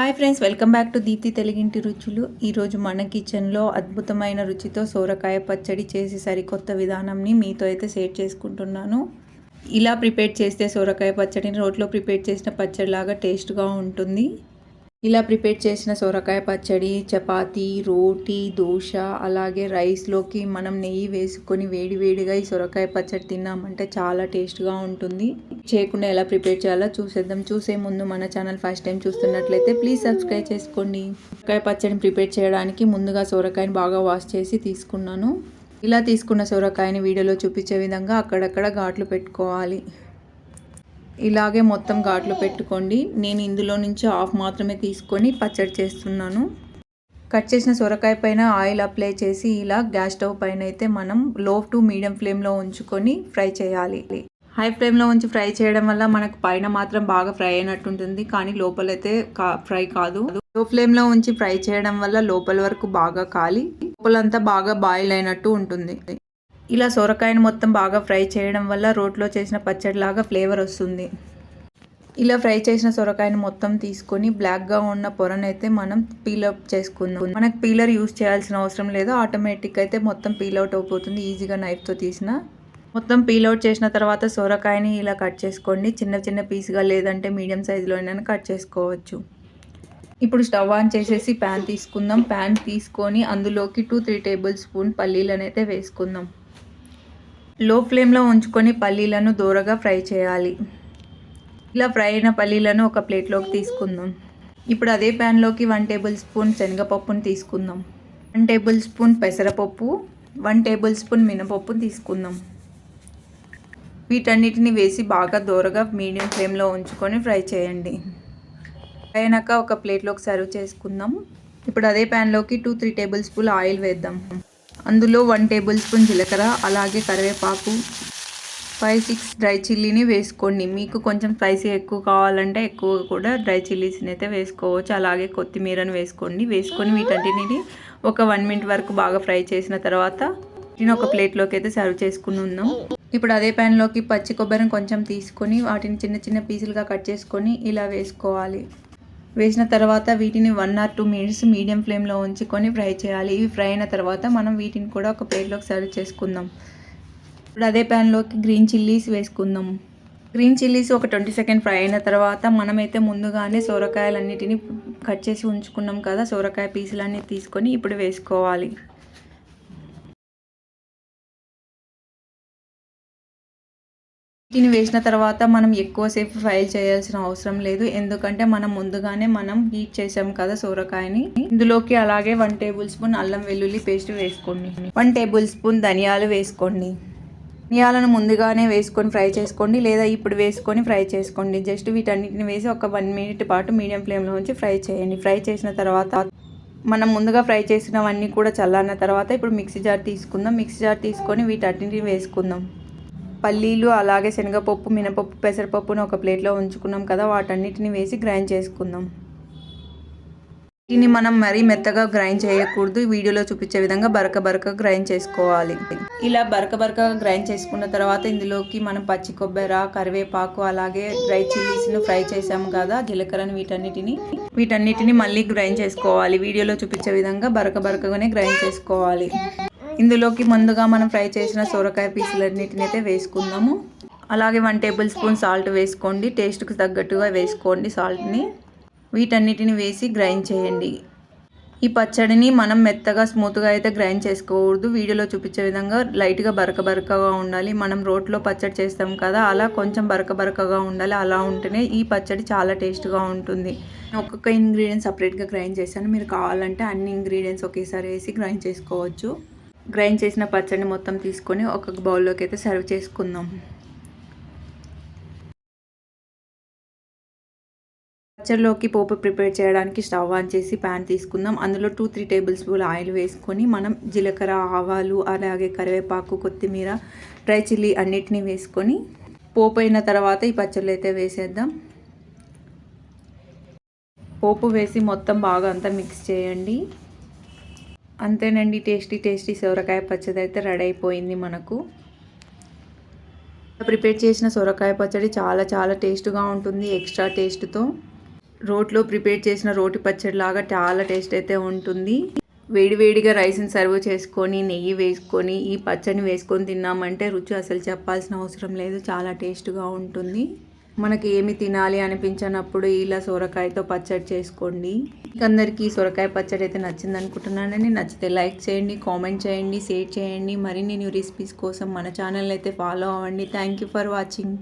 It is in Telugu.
Hi friends welcome back to Deepti తెలుగింటి రుచులు. ఈరోజు మన కిచెన్లో అద్భుతమైన రుచితో సోరకాయ పచ్చడి చేసి సరికొత్త విధానంని మీతో అయితే షేర్ చేసుకుంటున్నాను. ఇలా ప్రిపేర్ చేస్తే సోరకాయ పచ్చడిని రోట్లో ప్రిపేర్ చేసిన పచ్చడిలాగా టేస్ట్గా ఉంటుంది. ఇలా ప్రిపేర్ చేసిన సొరకాయ పచ్చడి చపాతీ రోటీ దోశ అలాగే రైస్లోకి మనం నెయ్యి వేసుకొని వేడి వేడిగా ఈ సొరకాయ పచ్చడి తిన్నామంటే చాలా టేస్ట్గా ఉంటుంది. చేయకుండా ఎలా ప్రిపేర్ చేయాలో చూసేద్దాం. చూసే ముందు మన ఛానల్ ఫస్ట్ టైం చూస్తున్నట్లయితే ప్లీజ్ సబ్స్క్రైబ్ చేసుకోండి. సొరకాయ పచ్చడిని ప్రిపేర్ చేయడానికి ముందుగా సొరకాయని బాగా వాష్ చేసి తీసుకున్నాను. ఇలా తీసుకున్న సొరకాయని వీడియోలో చూపించే విధంగా అక్కడక్కడ ఘాట్లు పెట్టుకోవాలి. ఇలాగే మొత్తం ఘాట్లు పెట్టుకోండి. నేను ఇందులో నుంచి ఆఫ్ మాత్రమే తీసుకొని పచ్చడి చేస్తున్నాను. కట్ చేసిన సొరకాయ పైన ఆయిల్ అప్లై చేసి ఇలా గ్యాస్ స్టవ్ పైన అయితే మనం లో టు మీడియం ఫ్లేమ్లో ఉంచుకొని ఫ్రై చేయాలి. హై ఫ్లేమ్లో ఉంచి ఫ్రై చేయడం వల్ల మనకు పైన మాత్రం బాగా ఫ్రై అయినట్టు ఉంటుంది కానీ లోపలైతే కా ఫ్రై కాదు. లో ఫ్లేమ్లో ఉంచి ఫ్రై చేయడం వల్ల లోపల వరకు బాగా కాలి. లోపలంతా బాగా బాయిల్ అయినట్టు ఉంటుంది. ఇలా సొరకాయను మొత్తం బాగా ఫ్రై చేయడం వల్ల రోట్లో చేసిన పచ్చడిలాగా ఫ్లేవర్ వస్తుంది. ఇలా ఫ్రై చేసిన సొరకాయను మొత్తం తీసుకొని బ్లాక్గా ఉన్న పొరనైతే మనం పీలౌట్ చేసుకుందాం. మనకు పీలర్ యూస్ చేయాల్సిన అవసరం లేదు. ఆటోమేటిక్ అయితే మొత్తం పీలౌట్ అయిపోతుంది. ఈజీగా నైఫ్తో తీసిన మొత్తం పీలౌట్ చేసిన తర్వాత సొరకాయని ఇలా కట్ చేసుకోండి. చిన్న చిన్న పీస్గా లేదంటే మీడియం సైజులోనైనా కట్ చేసుకోవచ్చు. ఇప్పుడు స్టవ్ ఆన్ చేసేసి ప్యాన్ తీసుకుందాం. ప్యాన్ తీసుకొని అందులోకి టూ త్రీ టేబుల్ స్పూన్ పల్లీలనైతే వేసుకుందాం. లో ఫ్లేమ్లో ఉంచుకొని పల్లీలను దూరగా ఫ్రై చేయాలి. ఇలా ఫ్రై అయిన పల్లీలను ఒక ప్లేట్లోకి తీసుకుందాం. ఇప్పుడు అదే ప్యాన్లోకి వన్ టేబుల్ స్పూన్ శనగపప్పును తీసుకుందాం. వన్ టేబుల్ స్పూన్ పెసరపప్పు వన్ టేబుల్ స్పూన్ మినపప్పును తీసుకుందాం. వీటన్నిటిని వేసి బాగా దూరగా మీడియం ఫ్లేమ్లో ఉంచుకొని ఫ్రై చేయండి. ఫ్రై అయినాక ఒక ప్లేట్లోకి సర్వ్ చేసుకుందాం. ఇప్పుడు అదే ప్యాన్లోకి two three tablespoon oil వేద్దాం. అందులో వన్ టేబుల్ స్పూన్ జీలకర్ర అలాగే కరివేపాకు ఫైవ్ సిక్స్ డ్రై చిల్లీని వేసుకోండి. మీకు కొంచెం స్పైసీ ఎక్కువ కావాలంటే ఎక్కువ కూడా డ్రై చిల్లీస్ని అయితే వేసుకోవచ్చు. అలాగే కొత్తిమీరను వేసుకోండి. వేసుకొని వీటన్నిటిని ఒక వన్ మినిట్ వరకు బాగా ఫ్రై చేసిన తర్వాత నేను ఒక ప్లేట్లోకి అయితే సర్వ్ చేసుకుని ఉన్నాం ఇప్పుడు అదే ప్యాన్లోకి పచ్చి కొబ్బరిని కొంచెం తీసుకొని వాటిని చిన్న చిన్న పీసులుగా కట్ చేసుకొని ఇలా వేసుకోవాలి. వేసిన తర్వాత వీటిని one or two minutes medium ఫ్లేమ్లో ఉంచుకొని ఫ్రై చేయాలి. ఇవి ఫ్రై అయిన తర్వాత మనం వీటిని కూడా ఒక ప్లేట్లోకి సర్వ్ చేసుకుందాం. ఇప్పుడు అదే ప్యాన్లోకి గ్రీన్ చిల్లీస్ వేసుకుందాం. గ్రీన్ చిల్లీస్ ఒక ట్వంటీ సెకండ్ ఫ్రై అయిన తర్వాత మనమైతే ముందుగానే సోరకాయలన్నిటిని కట్ చేసి ఉంచుకున్నాం కదా సోరకాయ పీసులన్నీ తీసుకొని ఇప్పుడు వేసుకోవాలి. వీటిని వేసిన తర్వాత మనం ఎక్కువసేపు ఫ్రై చేయాల్సిన అవసరం లేదు. ఎందుకంటే మనం ముందుగానే మనం హీట్ చేసాం కదా సోరకాయని. ఇందులోకి అలాగే వన్ టేబుల్ స్పూన్ అల్లం వెల్లుల్లి పేస్ట్ వేసుకోండి. వన్ టేబుల్ స్పూన్ ధనియాలు వేసుకోండి. ధనియాలను ముందుగానే వేసుకొని ఫ్రై చేసుకోండి. లేదా ఇప్పుడు వేసుకొని ఫ్రై చేసుకోండి. జస్ట్ వీటన్నిటిని వేసి ఒక వన్ మినిట్ పాటు మీడియం ఫ్లేమ్లో ఉంచి ఫ్రై చేయండి. ఫ్రై చేసిన తర్వాత మనం ముందుగా ఫ్రై చేసినవన్నీ కూడా చల్లారిన తర్వాత ఇప్పుడు మిక్సీ జార్ తీసుకుందాం. మిక్సీ జార్ తీసుకొని వీటన్నిటిని వేసుకుందాం. పల్లీలు అలాగే శనగపప్పు మినపప్పు పెసరపప్పును ఒక ప్లేట్లో ఉంచుకున్నాం కదా వాటన్నిటిని వేసి గ్రైండ్ చేసుకుందాం. వీటిని మనం మరీ మెత్తగా గ్రైండ్ చేయకూడదు. వీడియోలో చూపించే విధంగా బరక బరక గ్రైండ్ చేసుకోవాలి. ఇలా బరక బరకగా గ్రైండ్ చేసుకున్న తర్వాత ఇందులోకి మనం పచ్చి కొబ్బరి కరివేపాకు అలాగే డ్రై చిల్లీస్ను ఫ్రై చేసాము కదా జీలకర్రని వీటన్నిటిని. వీటన్నిటిని మళ్ళీ గ్రైండ్ చేసుకోవాలి. వీడియోలో చూపించే విధంగా బరక బరకగానే గ్రైండ్ చేసుకోవాలి. ఇందులోకి ముందుగా మనం ఫ్రై చేసిన సొరకాయ పీసులన్నిటిని అయితే వేసుకుందాము. అలాగే వన్ టేబుల్ స్పూన్ సాల్ట్ వేసుకోండి. టేస్ట్కి తగ్గట్టుగా వేసుకోండి సాల్ట్ని. వీటన్నిటిని వేసి గ్రైండ్ చేయండి. ఈ పచ్చడిని మనం మెత్తగా స్మూత్గా అయితే గ్రైండ్ చేసుకోకూడదు. వీడియోలో చూపించే విధంగా లైట్గా బరక బరకగా ఉండాలి. మనం రోట్లో పచ్చడి చేస్తాం కదా అలా కొంచెం బరక బరకగా ఉండాలి. అలా ఉంటేనే ఈ పచ్చడి చాలా టేస్ట్గా ఉంటుంది. ఒక్కొక్క ఇంగ్రీడియంట్స్ సపరేట్గా గ్రైండ్ చేశాను. మీరు కావాలంటే అన్ని ఇంగ్రీడియంట్స్ ఒకేసారి వేసి గ్రైండ్ చేసుకోవచ్చు. గ్రైండ్ చేసిన పచ్చడిని మొత్తం తీసుకొని ఒక బౌల్లోకి అయితే సర్వ్ చేసుకుందాం. పచ్చడిలోకి పోపు ప్రిపేర్ చేయడానికి స్టవ్ ఆన్ చేసి ప్యాన్ తీసుకుందాం. అందులో two three tablespoon oil వేసుకొని మనం జీలకర్ర ఆవాలు అలాగే కరివేపాకు కొత్తిమీర డ్రై చిల్లీ అన్నిటినీ వేసుకొని పోపు అయిన తర్వాత ఈ పచ్చళ్ళు అయితే వేసేద్దాం. పోపు వేసి మొత్తం బాగా అంతా మిక్స్ చేయండి. అంతేనండి టేస్టీ టేస్టీ సొరకాయ పచ్చడి అయితే రెడీ అయిపోయింది మనకు. ప్రిపేర్ చేసిన సొరకాయ పచ్చడి చాలా చాలా టేస్ట్గా ఉంటుంది ఎక్స్ట్రా టేస్ట్తో. రోట్లో ప్రిపేర్ చేసిన రోటి పచ్చడి లాగా చాలా టేస్ట్ అయితే ఉంటుంది వేడివేడిగా రైస్ని సర్వ్ చేసుకొని నెయ్యి వేసుకొని ఈ పచ్చడిని వేసుకొని తిన్నామంటే రుచి అసలు చెప్పాల్సిన అవసరం లేదు చాలా టేస్ట్గా ఉంటుంది. మనకి ఏమి తినాలి అనిపించినప్పుడు ఇలా సొరకాయతో పచ్చడి చేసుకోండి. అందరికీ సొరకాయ పచ్చడి అయితే నచ్చింది అనుకుంటున్నానండి నచ్చితే లైక్ చేయండి కామెంట్ చేయండి షేర్ చేయండి. మరిన్ని న్యూ రెసిపీస్ కోసం మన ఛానల్ అయితే ఫాలో అవ్వండి. Thank you for watching.